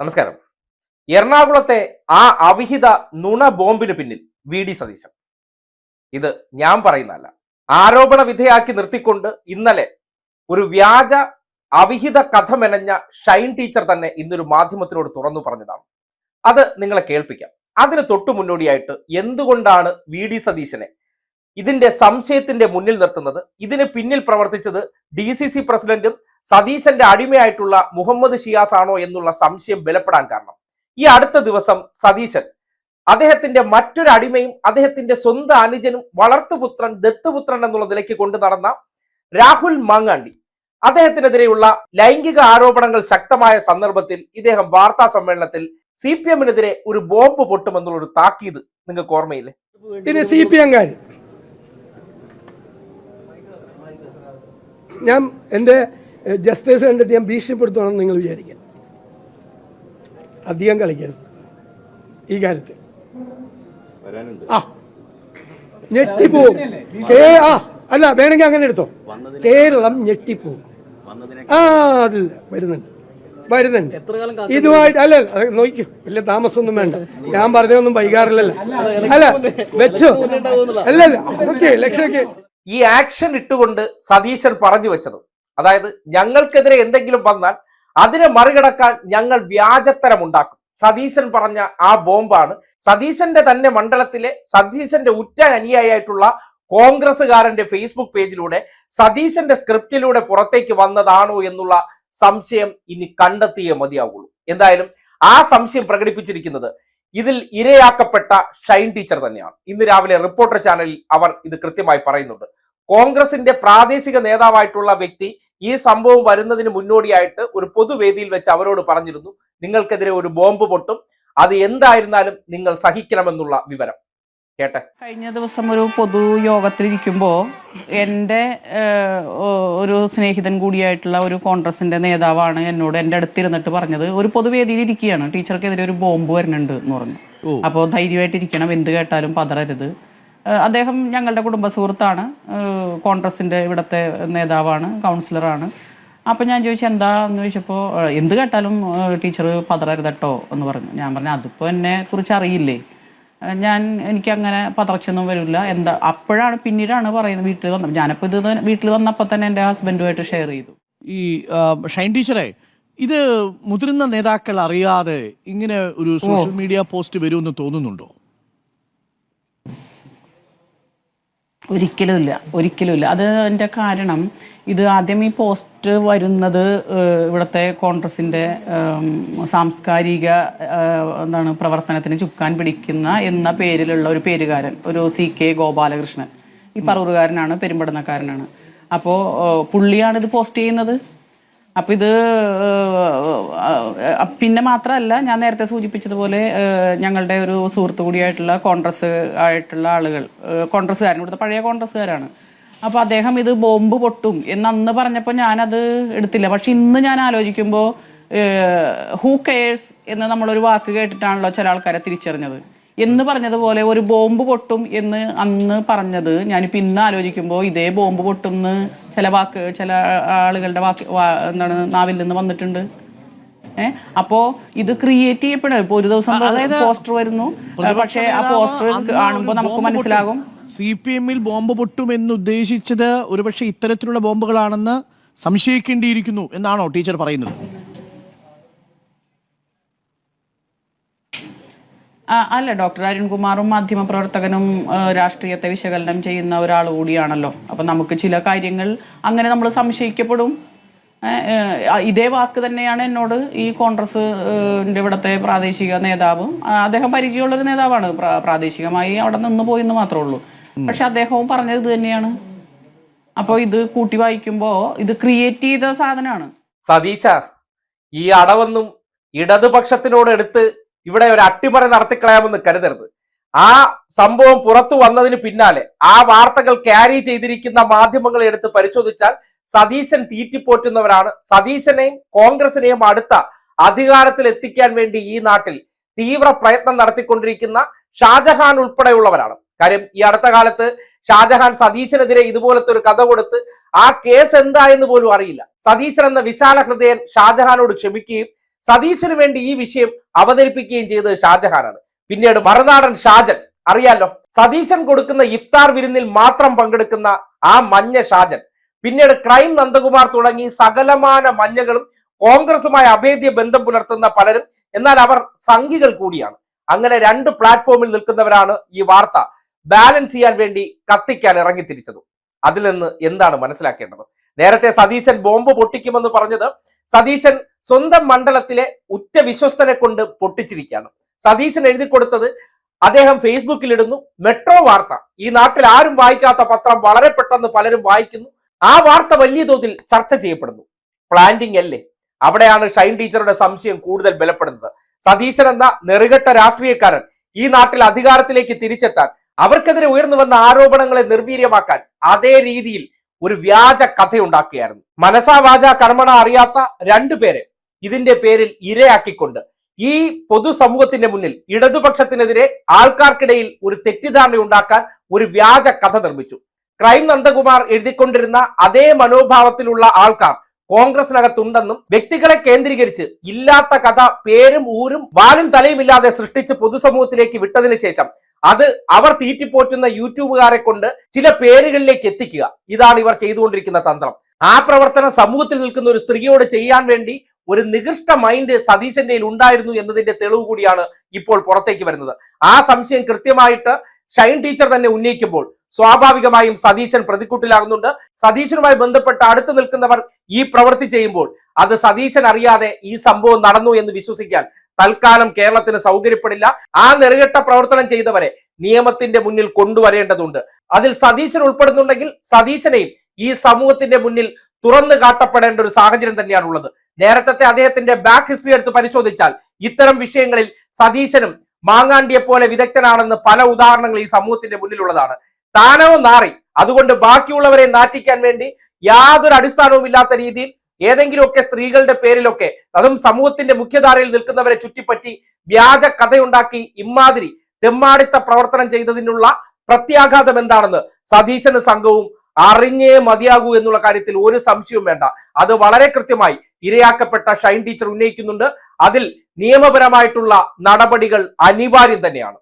നമസ്കാരം. എറണാകുളത്തെ ആ അവിഹിത നുണ ബോംബിന് പിന്നിൽ വി ഡി സതീശൻ. ഇത് ഞാൻ പറയുന്നതല്ല. ആരോപണ വിധേയാക്കി നിർത്തിക്കൊണ്ട് ഇന്നലെ ഒരു വ്യാജ അവിഹിത കഥ മെനഞ്ഞ ഷൈൻ ടീച്ചർ തന്നെ ഇന്നൊരു മാധ്യമത്തിനോട് തുറന്നു പറഞ്ഞതാണ്. അത് നിങ്ങളെ കേൾപ്പിക്കാം. അതിന് തൊട്ടു മുന്നോടിയായിട്ട് എന്തുകൊണ്ടാണ് വി ഡി സതീശനെ ഇതിന്റെ സംശയത്തിന്റെ മുന്നിൽ നിർത്തുന്നത് ഇതിന് പിന്നിൽ പ്രവർത്തിച്ചത് ഡി സി സി പ്രസിഡന്റും സതീശന്റെ അടിമയായിട്ടുള്ള മുഹമ്മദ് ഷിയാസ് ആണോ എന്നുള്ള സംശയം ബലപ്പെടാൻ കാരണം. ഈ അടുത്ത ദിവസം സതീശൻ അദ്ദേഹത്തിന്റെ മറ്റൊരു അടിമയും അദ്ദേഹത്തിന്റെ സ്വന്തം അനുജനും വളർത്തുപുത്രൻ ദത്തുപുത്രൻ എന്നുള്ള നിലയ്ക്ക് കൊണ്ടു നടന്ന രാഹുൽ മാങ്ങാണ്ടി. അദ്ദേഹത്തിനെതിരെയുള്ള ലൈംഗിക ആരോപണങ്ങൾ ശക്തമായ സന്ദർഭത്തിൽ ഇദ്ദേഹം വാർത്താ സമ്മേളനത്തിൽ സി പി എമ്മിനെതിരെ ഒരു ബോംബ് പൊട്ടുമെന്നുള്ള ഒരു താക്കീത് നിങ്ങൾക്ക് ഓർമ്മയില്ലേ? ഞാൻ എന്റെ ജസ്റ്റിസ് കണ്ടിട്ട് ഞാൻ ഭീഷണിപ്പെടുത്തണമെന്ന് നിങ്ങൾ വിചാരിക്കുക. അധികം കളിക്കരുത്. ഈ കാര്യത്തിൽ. ആ. ഞെട്ടിപ്പോവും. ആ അല്ല വേണമെങ്കിൽ അങ്ങനെ എടുത്തോ. കേരളം ഞെട്ടിപ്പോവും. ആ അതില്ല വരുന്നുണ്ട്. വരുന്നുണ്ട്. ഇതുമായിട്ട് അല്ല നോക്കി വലിയ താമസമൊന്നും വേണ്ട. ഞാൻ പറഞ്ഞതൊന്നും വൈകാറില്ലല്ലോ. അല്ല വെച്ചോ. അല്ല അല്ല ഓക്കെ ലക്ഷ്യമൊക്കെ ഈ ആക്ഷൻ ഇട്ടുകൊണ്ട് സതീശൻ പറഞ്ഞു വെച്ചത്. അതായത് ഞങ്ങൾക്കെതിരെ എന്തെങ്കിലും വന്നാൽ അതിനെ മറികടക്കാൻ ഞങ്ങൾ വ്യാജത്തരം ഉണ്ടാക്കും സതീശൻ പറഞ്ഞ ആ ബോംബാണ്. സതീശന്റെ തന്നെ മണ്ഡലത്തിലെ സതീശന്റെ ഉറ്റ അനുയായിട്ടുള്ള കോൺഗ്രസ്സുകാരന്റെ ഫേസ്ബുക്ക് പേജിലൂടെ സതീശന്റെ സ്ക്രിപ്റ്റിലൂടെ പുറത്തേക്ക് വന്നതാണോ എന്നുള്ള സംശയം ഇനി കണ്ടെത്തിയേ മതിയാവുള്ളൂ. എന്തായാലും ആ സംശയം പ്രകടിപ്പിച്ചിരിക്കുന്നത് ഇതിൽ ഇരയാക്കപ്പെട്ട ഷൈൻ ടീച്ചർ തന്നെയാണ്. ഇന്ന് രാവിലെ റിപ്പോർട്ടർ ചാനലിൽ അവർ ഇത് കൃത്യമായി പറയുന്നുണ്ട്. കോൺഗ്രസിന്റെ പ്രാദേശിക നേതാവായിട്ടുള്ള വ്യക്തി ഈ സംഭവം വരുന്നതിന് മുന്നോടിയായിട്ട് ഒരു പൊതുവേദിയിൽ വെച്ച് അവരോട് പറഞ്ഞിരുന്നു. നിങ്ങൾക്കെതിരെ ഒരു ബോംബ് പൊട്ടും. അത് എന്തായിരുന്നാലും നിങ്ങൾ സഹിക്കണമെന്നുള്ള വിവരം. കേട്ടെ? കഴിഞ്ഞ ദിവസം ഒരു പൊതുയോഗത്തിലിരിക്കുമ്പോൾ എന്റെ ഒരു സ്നേഹിതൻ കൂടിയായിട്ടുള്ള ഒരു കോൺഗ്രസിന്റെ നേതാവാണ് എന്നോട് എന്റെ അടുത്തിരുന്നിട്ട് പറഞ്ഞത്. ഒരു പൊതുവേദിയിൽ ഇരിക്കുകയാണ് ടീച്ചർക്കെതിരെ ഒരു ബോംബ് വരുന്നുണ്ട് എന്ന് പറഞ്ഞു. അപ്പോൾ ധൈര്യമായിട്ടിരിക്കണം. എന്ത് കേട്ടാലും പതറരുത്. അദ്ദേഹം ഞങ്ങളുടെ കുടുംബ സുഹൃത്താണ് കോൺഗ്രസിന്റെ ഇവിടുത്തെ നേതാവാണ് കൗൺസിലറാണ്. അപ്പം ഞാൻ ചോദിച്ചു എന്താന്ന് ചോദിച്ചപ്പോൾ എന്ത് കേട്ടാലും ടീച്ചർ പതറരുതട്ടോ എന്ന് പറഞ്ഞു. ഞാൻ പറഞ്ഞു അതിപ്പോൾ എന്നെ കുറിച്ച് അറിയില്ലേ? ഞാൻ എനിക്ക് അങ്ങനെ പതർച്ചൊന്നും വരില്ല. എന്താ അപ്പോഴാണ് പിന്നീടാണ് പറയുന്നത് വീട്ടിൽ വന്നത് ഞാനിപ്പോൾ ഇത് വീട്ടിൽ വന്നപ്പോൾ തന്നെ എന്റെ ഹസ്ബൻഡുമായിട്ട് ഷെയർ ചെയ്തു. ഈ ഷൈൻ ടീച്ചറെ ഇത് മുതിർന്ന നേതാക്കൾ അറിയാതെ ഇങ്ങനെ ഒരു സോഷ്യൽ മീഡിയ പോസ്റ്റ് വരുമെന്ന് തോന്നുന്നുണ്ടോ? ഒരിക്കലുമില്ല ഒരിക്കലുമില്ല. അത് എന്റെ കാരണം ഇത് ആദ്യം ഈ പോസ്റ്റ് വരുന്നത് ഇവിടുത്തെ കോൺഗ്രസിന്റെ സാംസ്കാരിക എന്താണ് പ്രവർത്തനത്തിന് ചുക്കാൻ പിടിക്കുന്ന എന്ന പേരിലുള്ള ഒരു പേരുകാരൻ ഒരു സി കെ ഗോപാലകൃഷ്ണൻ. ഈ പറവൂറുകാരനാണ് പെരുമ്പടന്നക്കാരനാണ്. അപ്പോൾ പുള്ളിയാണ് ഇത് പോസ്റ്റ് ചെയ്യുന്നത്? അപ്പൊ ഇത് പിന്നെ മാത്രമല്ല ഞാൻ നേരത്തെ സൂചിപ്പിച്ചതുപോലെ ഞങ്ങളുടെ ഒരു സുഹൃത്തു കൂടിയായിട്ടുള്ള കോൺഗ്രസ് ആയിട്ടുള്ള ആളുകൾ കോൺഗ്രസ്സുകാരൻ ഇവിടുത്തെ പഴയ കോൺഗ്രസ്സുകാരാണ്. അപ്പൊ അദ്ദേഹം ഇത് ബോംബ് പൊട്ടും എന്ന് അന്ന് പറഞ്ഞപ്പോൾ ഞാനത് എടുത്തില്ല. പക്ഷെ ഇന്ന് ഞാൻ ആലോചിക്കുമ്പോൾ ഹൂ കെയേഴ്സ് എന്ന് നമ്മളൊരു വാക്ക് കേട്ടിട്ടാണല്ലോ ചില ആൾക്കാരെ തിരിച്ചറിഞ്ഞത്. എന്ന് പറഞ്ഞതുപോലെ ഒരു ബോംബ് പൊട്ടും എന്ന് അന്ന് പറഞ്ഞത്. ഞാനിപ്പോ ഇന്ന് ആലോചിക്കുമ്പോൾ ഇതേ ബോംബ് പൊട്ടും എന്ന് ചില വാക്ക് ചില ആളുകളുടെ വാക്ക് എന്താണ് നാവിൽ നിന്ന് വന്നിട്ടുണ്ട്. ഏഹ് അപ്പോ ഇത് ക്രിയേറ്റ് ചെയ്യപ്പെടും. ഇപ്പൊ ഒരു ദിവസം പോസ്റ്റർ വരുന്നു. പക്ഷേ ആ പോസ്റ്റർ കാണുമ്പോൾ നമുക്ക് മനസ്സിലാകും. സി പി എമ്മിൽ ബോംബ് പൊട്ടും എന്ന് ഉദ്ദേശിച്ചത് ഒരുപക്ഷെ ഇത്തരത്തിലുള്ള ബോംബുകളാണെന്ന് സംശയിക്കേണ്ടിയിരിക്കുന്നു എന്നാണോ ടീച്ചർ പറയുന്നത്? അല്ല ഡോക്ടർ അരുൺകുമാറും മാധ്യമപ്രവർത്തകനും രാഷ്ട്രീയത്തെ വിശകലനം ചെയ്യുന്ന ഒരാൾ കൂടിയാണല്ലോ. അപ്പൊ നമുക്ക് ചില കാര്യങ്ങൾ അങ്ങനെ നമ്മൾ സംശയിക്കപ്പെടും. ഇതേ വാക്ക് തന്നെയാണ് എന്നോട് ഈ കോൺഗ്രസ് ഇവിടുത്തെ പ്രാദേശിക നേതാവും അദ്ദേഹം അദ്ദേഹം പരിചയമുള്ളൊരു നേതാവാണ്. പ്രാദേശികമായി അവിടെ നിന്ന് പോയെന്ന് മാത്രമേ ഉള്ളൂ. പക്ഷെ അദ്ദേഹവും പറഞ്ഞത് ഇത് തന്നെയാണ്. അപ്പോൾ ഇത് കൂട്ടി വായിക്കുമ്പോൾ ഇത് ക്രിയേറ്റ് ചെയ്ത സാധനമാണ്. സതീശ ഈ അടവൊന്നും ഇടതുപക്ഷത്തിനോട് എടുത്ത് ഇവിടെ ഒരു അട്ടിമറി നടത്തിക്കളയാമെന്ന് കരുതരുത്. ആ സംഭവം പുറത്തു വന്നതിന് പിന്നാലെ ആ വാർത്തകൾ ക്യാരി ചെയ്തിരിക്കുന്ന മാധ്യമങ്ങളെ എടുത്ത് പരിശോധിച്ചാൽ സതീശൻ തീറ്റിപ്പോറ്റുന്നവരാണ്. സതീശനെയും കോൺഗ്രസിനെയും അടുത്ത അധികാരത്തിൽ എത്തിക്കാൻ വേണ്ടി ഈ നാട്ടിൽ തീവ്ര പ്രയത്നം നടത്തിക്കൊണ്ടിരിക്കുന്ന ഷാജഹാൻ ഉൾപ്പെടെയുള്ളവരാണ്. കാര്യം ഈ അടുത്ത കാലത്ത് ഷാജഹാൻ സതീശനെതിരെ ഇതുപോലത്തെ ഒരു കഥ കൊടുത്ത് ആ കേസ് എന്തായെന്ന് പോലും അറിയില്ല. സതീശൻ എന്ന വിശാല ഹൃദയൻ ഷാജഹാനോട് ക്ഷമിക്കുകയും സതീശന് വേണ്ടി ഈ വിഷയം അവതരിപ്പിക്കുകയും ചെയ്തത് ഷാജഹാനാണ്. പിന്നീട് മറുനാടൻ ഷാജൻ അറിയാലോ? സതീശൻ കൊടുക്കുന്ന ഇഫ്താർ വിരുന്നിൽ മാത്രം പങ്കെടുക്കുന്ന ആ മഞ്ഞ ഷാജൻ. പിന്നീട് ക്രൈം നന്ദകുമാർ തുടങ്ങി സകലമാന മഞ്ഞകളും കോൺഗ്രസുമായി അഭേദ്യ ബന്ധം പുലർത്തുന്ന പലരും എന്നാൽ അവർ സംഘികൾ കൂടിയാണ്. അങ്ങനെ രണ്ട് പ്ലാറ്റ്ഫോമിൽ നിൽക്കുന്നവരാണ് ഈ വാർത്ത ബാലൻസ് ചെയ്യാൻ വേണ്ടി കത്തിക്കാൻ ഇറങ്ങി തിരിച്ചത് അതിൽ നിന്ന് എന്താണ് മനസ്സിലാക്കേണ്ടത്? നേരത്തെ സതീശൻ ബോംബ് പൊട്ടിക്കുമെന്ന് പറഞ്ഞത് സതീശൻ സ്വന്തം മണ്ഡലത്തിലെ ഉറ്റ വിശ്വസ്തനെ കൊണ്ട് പൊട്ടിച്ചിരിക്കുകയാണ്. സതീശൻ എഴുതി കൊടുത്തത് അദ്ദേഹം ഫേസ്ബുക്കിൽ ഇടുന്നു മെട്രോ വാർത്ത. ഈ നാട്ടിൽ ആരും വായിക്കാത്ത പത്രം വളരെ പെട്ടെന്ന് പലരും വായിക്കുന്നു. ആ വാർത്ത വലിയ തോതിൽ ചർച്ച ചെയ്യപ്പെടുന്നു. പ്ലാന്റിംഗ് അല്ലേ? അവിടെയാണ് ഷൈൻ ടീച്ചറുടെ സംശയം കൂടുതൽ ബലപ്പെടുന്നത്. സതീശൻ എന്ന നെറുകെട്ട രാഷ്ട്രീയക്കാരൻ ഈ നാട്ടിൽ അധികാരത്തിലേക്ക് തിരിച്ചെത്താൻ അവർക്കെതിരെ ഉയർന്നു വന്ന ആരോപണങ്ങളെ നിർവീര്യമാക്കാൻ അതേ രീതിയിൽ ഒരു വ്യാജ കഥയുണ്ടാക്കുകയായിരുന്നു മനസാ വാച കർമ്മണ അറിയാത്ത രണ്ടു പേരെ ഇതിന്റെ പേരിൽ ഇരയാക്കിക്കൊണ്ട് ഈ പൊതുസമൂഹത്തിന്റെ മുന്നിൽ ഇടതുപക്ഷത്തിനെതിരെ ആൾക്കാർക്കിടയിൽ ഒരു തെറ്റിദ്ധാരണ ഉണ്ടാക്കാൻ ഒരു വ്യാജ കഥ നിർമ്മിച്ചു. ക്രൈം നന്ദകുമാർ എഴുതിക്കൊണ്ടിരുന്ന അതേ മനോഭാവത്തിലുള്ള ആൾക്കാർ കോൺഗ്രസിനകത്തുണ്ടെന്നും വ്യക്തികളെ കേന്ദ്രീകരിച്ച് ഇല്ലാത്ത കഥ പേരും ഊരും വാലും തലയും ഇല്ലാതെ സൃഷ്ടിച്ച് പൊതുസമൂഹത്തിലേക്ക് വിട്ടതിനു ശേഷം അത് അവർ തീറ്റിപ്പോറ്റുന്ന യൂട്യൂബുകാരെ കൊണ്ട് ചില പേരുകളിലേക്ക് എത്തിക്കുക. ഇതാണ് ഇവർ ചെയ്തുകൊണ്ടിരിക്കുന്ന തന്ത്രം. ആ പ്രവർത്തനം സമൂഹത്തിൽ നിൽക്കുന്ന ഒരു സ്ത്രീയോട് ചെയ്യാൻ വേണ്ടി ഒരു നികൃഷ്ട മൈൻഡ് സതീശന്റെ ഉണ്ടായിരുന്നു എന്നതിന്റെ തെളിവ് കൂടിയാണ് ഇപ്പോൾ പുറത്തേക്ക് വരുന്നത്. ആ സംശയം കൃത്യമായിട്ട് ഷൈൻ ടീച്ചർ തന്നെ ഉന്നയിക്കുമ്പോൾ സ്വാഭാവികമായും സതീശൻ പ്രതിക്കൂട്ടിലാകുന്നുണ്ട്. സതീശനുമായി ബന്ധപ്പെട്ട് അടുത്ത് നിൽക്കുന്നവർ ഈ പ്രവൃത്തി ചെയ്യുമ്പോൾ അത് സതീശൻ അറിയാതെ ഈ സംഭവം നടന്നു എന്ന് വിശ്വസിക്കാൻ തൽക്കാലം കേരളത്തിന് സൗകര്യപ്പെടില്ല. ആ നെറുകെട്ട പ്രവർത്തനം ചെയ്തവരെ നിയമത്തിന്റെ മുന്നിൽ കൊണ്ടുവരേണ്ടതുണ്ട്. അതിൽ സതീശൻ ഉൾപ്പെടുന്നുണ്ടെങ്കിൽ സതീശനെയും ഈ സമൂഹത്തിന്റെ മുന്നിൽ തുറന്നു കാട്ടപ്പെടേണ്ട ഒരു സാഹചര്യം തന്നെയാണ് ഉള്ളത്. നേരത്തെ അദ്ദേഹത്തിന്റെ ബാക്ക് ഹിസ്റ്ററി എടുത്ത് പരിശോധിച്ചാൽ ഇത്തരം വിഷയങ്ങളിൽ സതീശനും മാങ്ങാണ്ടിയെ പോലെ വിദഗ്ധനാണെന്ന് പല ഉദാഹരണങ്ങൾ ഈ സമൂഹത്തിന്റെ മുന്നിലുള്ളതാണ്. താനോ നാറി. അതുകൊണ്ട് ബാക്കിയുള്ളവരെ നാറ്റിക്കാൻ വേണ്ടി യാതൊരു അടിസ്ഥാനവും ഇല്ലാത്ത രീതിയിൽ ഏതെങ്കിലുമൊക്കെ സ്ത്രീകളുടെ പേരിലൊക്കെ അതും സമൂഹത്തിന്റെ മുഖ്യധാരയിൽ നിൽക്കുന്നവരെ ചുറ്റിപ്പറ്റി വ്യാജ കഥയുണ്ടാക്കി ഇമ്മാതിരി തെമ്മാടിത്ത പ്രവർത്തനം ചെയ്തതിനുള്ള പ്രത്യാഘാതം എന്താണെന്ന് സതീശന് സംഘവും അറിഞ്ഞേ മതിയാകൂ എന്നുള്ള കാര്യത്തിൽ ഒരു സംശയവും വേണ്ട. അത് വളരെ കൃത്യമായി ഇരയാക്കപ്പെട്ട ഷൈൻ ടീച്ചർ ഉന്നയിക്കുന്നുണ്ട്. അതിൽ നിയമപരമായിട്ടുള്ള നടപടികൾ അനിവാര്യം തന്നെയാണ്.